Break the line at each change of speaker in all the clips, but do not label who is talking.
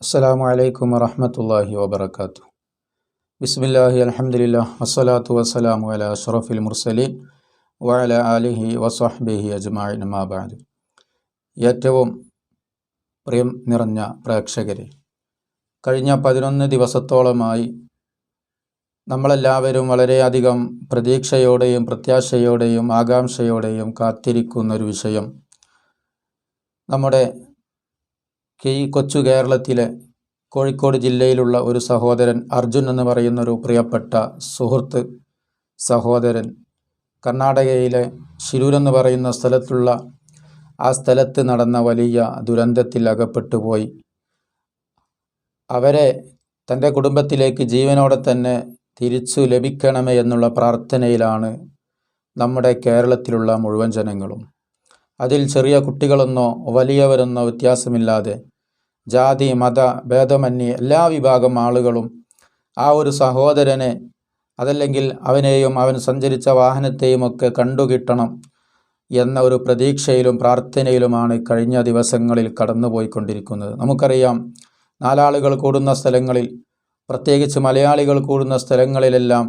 അസ്സാം അലൈക്കും വറഹമത്തല്ലാഹി വാബർക്കാത്തു ബിസ്മില്ലാഹി അലഹമുല്ല വസ്സലാത്തു വസ്സലാമു അല അഷ്റഫിൽ മുർസലീൻ വഅല അലിഹി വസ്വഹ്ബിഹി അജ്മാഇൻ മാബാദ് ഏറ്റവും പ്രിയം നിറഞ്ഞ പ്രേക്ഷകരെ കഴിഞ്ഞ പതിനൊന്ന് ദിവസത്തോളമായി നമ്മളെല്ലാവരും വളരെയധികം പ്രതീക്ഷയോടെയും പ്രത്യാശയോടെയും ആകാംക്ഷയോടെയും കാത്തിരിക്കുന്നൊരു വിഷയം നമ്മുടെ ഈ കൊച്ചു കേരളത്തിലെ കോഴിക്കോട് ജില്ലയിലുള്ള ഒരു സഹോദരൻ അർജുൻ എന്ന് പറയുന്ന ഒരു പ്രിയപ്പെട്ട സുഹൃത്ത് സഹോദരൻ. കർണാടകയിലെ ശിരൂർ എന്ന് പറയുന്ന സ്ഥലത്തുള്ള ആ സ്ഥലത്ത് നടന്ന വലിയ ദുരന്തത്തിൽ അകപ്പെട്ടു പോയി. അവരെ തന്റെ കുടുംബത്തിലേക്ക് ജീവനോടെ തന്നെ തിരിച്ചു ലഭിക്കണമേ എന്നുള്ള പ്രാർത്ഥനയിലാണ് നമ്മുടെ കേരളത്തിലുള്ള മുഴുവൻ ജനങ്ങളും. അതിൽ ചെറിയ കുട്ടികളെന്നോ വലിയവരെന്നോ വ്യത്യാസമില്ലാതെ ജാതി മത ഭേദമന്യേ എല്ലാ വിഭാഗം ആളുകളും ആ ഒരു സഹോദരനെ അതല്ലെങ്കിൽ അവനെയും അവൻ സഞ്ചരിച്ച വാഹനത്തെയും ഒക്കെ കണ്ടുകിട്ടണം എന്ന ഒരു പ്രതീക്ഷയിലും പ്രാർത്ഥനയിലുമാണ് കഴിഞ്ഞ ദിവസങ്ങളിൽ കടന്നുപോയിക്കൊണ്ടിരിക്കുന്നത്. നമുക്കറിയാം നാലാളുകൾ കൂടുന്ന സ്ഥലങ്ങളിൽ പ്രത്യേകിച്ച് മലയാളികൾ കൂടുന്ന സ്ഥലങ്ങളിലെല്ലാം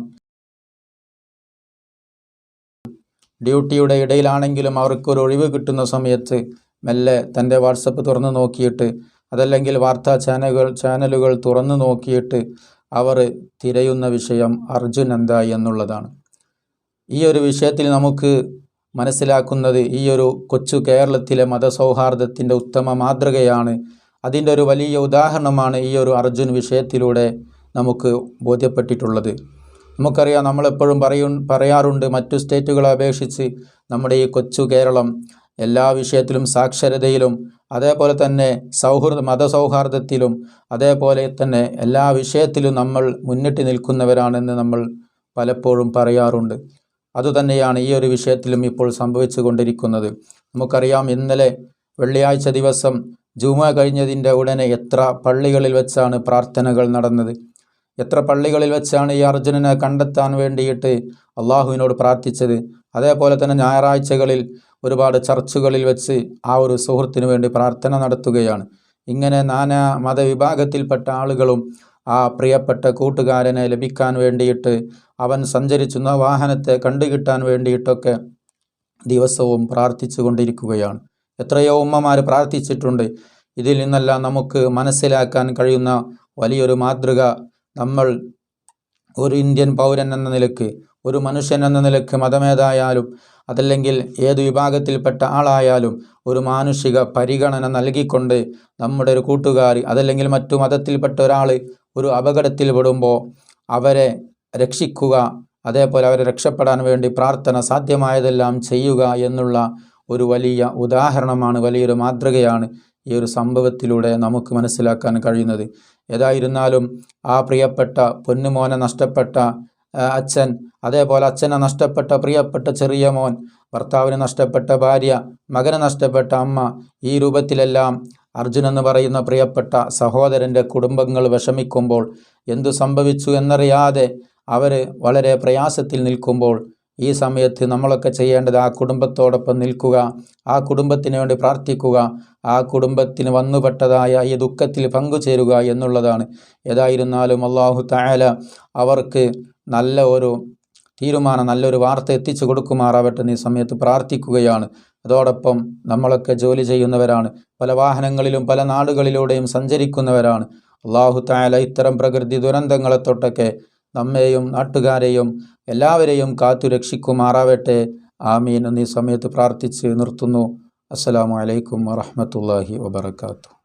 ഡ്യൂട്ടിയുടെ ഇടയിലാണെങ്കിലും അവർക്കൊരു ഒഴിവ് കിട്ടുന്ന സമയത്ത് മെല്ലെ തന്റെ വാട്സപ്പ് തുറന്നു നോക്കിയിട്ട് അതല്ലെങ്കിൽ വാർത്താ ചാനലുകൾ ചാനലുകൾ തുറന്നു നോക്കിയിട്ട് അവർ തിരയുന്ന വിഷയം അർജുൻ എന്താ എന്നുള്ളതാണ്. ഈ ഒരു വിഷയത്തിൽ നമുക്ക് മനസ്സിലാക്കുന്നത് ഈ ഒരു കൊച്ചു കേരളത്തിലെ മതസൗഹാർദ്ദത്തിന്റെ ഉത്തമ മാതൃകയാണ്. അതിന്റെ ഒരു വലിയ ഉദാഹരണമാണ് ഈ ഒരു അർജുൻ വിഷയത്തിലൂടെ നമുക്ക് ബോധ്യപ്പെട്ടിട്ടുള്ളത്. നമുക്കറിയാം നമ്മളെപ്പോഴും പറയും പറയാറുണ്ട് മറ്റു സ്റ്റേറ്റുകളെ അപേക്ഷിച്ച് നമ്മുടെ ഈ കൊച്ചു കേരളം എല്ലാ വിഷയത്തിലും സാക്ഷരതയിലും അതേപോലെ തന്നെ സൗഹൃദ മതസൗഹാർദ്ദത്തിലും അതേപോലെ തന്നെ എല്ലാ വിഷയത്തിലും നമ്മൾ മുന്നിട്ട് നിൽക്കുന്നവരാണെന്ന് നമ്മൾ പലപ്പോഴും പറയാറുണ്ട്. അതുതന്നെയാണ് ഈ ഒരു വിഷയത്തിലും ഇപ്പോൾ സംഭവിച്ചു കൊണ്ടിരിക്കുന്നത് നമുക്കറിയാം ഇന്നലെ വെള്ളിയാഴ്ച ദിവസം ജുമ കഴിഞ്ഞതിന്റെ ഉടനെ എത്ര പള്ളികളിൽ വെച്ചാണ് പ്രാർത്ഥനകൾ നടന്നത്. എത്ര പള്ളികളിൽ വെച്ചാണ് ഈ അർജുനനെ കണ്ടെത്താൻ വേണ്ടിയിട്ട് അള്ളാഹുവിനോട് പ്രാർത്ഥിച്ചത്. അതേപോലെ തന്നെ ഞായറാഴ്ചകളിൽ ഒരുപാട് ചർച്ചുകളിൽ വെച്ച് ആ ഒരു സുഹൃത്തിനു വേണ്ടി പ്രാർത്ഥന നടത്തുകയാണ്. ഇങ്ങനെ നാനാ മതവിഭാഗത്തിൽപ്പെട്ട ആളുകളും ആ പ്രിയപ്പെട്ട കൂട്ടുകാരനെ ലഭിക്കാൻ വേണ്ടിയിട്ട് അവൻ സഞ്ചരിച്ചുന്ന വാഹനത്തെ കണ്ടുകിട്ടാൻ വേണ്ടിയിട്ടൊക്കെ ദിവസവും പ്രാർത്ഥിച്ചു കൊണ്ടിരിക്കുകയാണ്. എത്രയോ ഉമ്മമാർ പ്രാർത്ഥിച്ചിട്ടുണ്ട്. ഇതിൽ നിന്നെല്ലാം നമുക്ക് മനസ്സിലാക്കാൻ കഴിയുന്ന വലിയൊരു മാതൃക നമ്മൾ ഒരു ഇന്ത്യൻ പൗരൻ എന്ന നിലയ്ക്ക് ഒരു മനുഷ്യൻ എന്ന നിലയ്ക്ക് മതമേതായാലും അതല്ലെങ്കിൽ ഏത് വിഭാഗത്തിൽപ്പെട്ട ആളായാലും ഒരു മാനുഷിക പരിഗണന നൽകിക്കൊണ്ട് നമ്മുടെ ഒരു കൂട്ടുകാർ അതല്ലെങ്കിൽ മറ്റു മതത്തിൽപ്പെട്ട ഒരാൾ ഒരു അപകടത്തിൽ പെടുമ്പോൾ അവരെ രക്ഷിക്കുക അതേപോലെ അവരെ രക്ഷപ്പെടാൻ വേണ്ടി പ്രാർത്ഥന സാധ്യമായതെല്ലാം ചെയ്യുക എന്നുള്ള ഒരു വലിയ ഉദാഹരണമാണ് വലിയൊരു മാതൃകയാണ് ഈ ഒരു സംഭവത്തിലൂടെ നമുക്ക് മനസ്സിലാക്കാൻ കഴിയുന്നത്. ഏതായിരുന്നാലും ആ പ്രിയപ്പെട്ട പൊന്നുമോനെ നഷ്ടപ്പെട്ട അച്ഛൻ. അതേപോലെ അച്ഛനെ നഷ്ടപ്പെട്ട പ്രിയപ്പെട്ട ചെറിയ മോൻ ഭർത്താവിന് നഷ്ടപ്പെട്ട ഭാര്യ മകനെ നഷ്ടപ്പെട്ട അമ്മ ഈ രൂപത്തിലെല്ലാം അർജുൻ എന്ന് പറയുന്ന പ്രിയപ്പെട്ട സഹോദരന്റെ കുടുംബങ്ങൾ വിഷമിക്കുമ്പോൾ എന്തു സംഭവിച്ചു എന്നറിയാതെ അവർ വളരെ പ്രയാസത്തിൽ നിൽക്കുമ്പോൾ ഈ സമയത്ത് നമ്മളൊക്കെ ചെയ്യേണ്ടത് ആ കുടുംബത്തോടൊപ്പം നിൽക്കുക ആ കുടുംബത്തിന് വേണ്ടി പ്രാർത്ഥിക്കുക ആ കുടുംബത്തിന് വന്നുപെട്ടതായ ഈ ദുഃഖത്തിൽ പങ്കുചേരുക എന്നുള്ളതാണ്. ഏതായിരുന്നാലും അള്ളാഹു തായാല അവർക്ക് നല്ല ഒരു തീരുമാനം നല്ലൊരു വാർത്ത എത്തിച്ചു കൊടുക്കുമാറാവട്ടെ ഈ സമയത്ത് പ്രാർത്ഥിക്കുകയാണ്. അതോടൊപ്പം നമ്മളൊക്കെ ജോലി ചെയ്യുന്നവരാണ്. പല വാഹനങ്ങളിലും പല നാടുകളിലൂടെയും സഞ്ചരിക്കുന്നവരാണ്. അള്ളാഹു തായാല ഇത്തരം പ്രകൃതി ദുരന്തങ്ങളെ തൊട്ടൊക്കെ നമ്മെയും നാട്ടുകാരെയും എല്ലാവരെയും കാത്തു രക്ഷിക്കുമാറാവട്ടെ. ആമീൻ എന്നീ സമയത്ത് പ്രാർത്ഥിച്ച് നിർത്തുന്നു. അസ്സലാമു അലൈക്കും വറഹമത്തല്ലാഹി വബർക്കാത്തു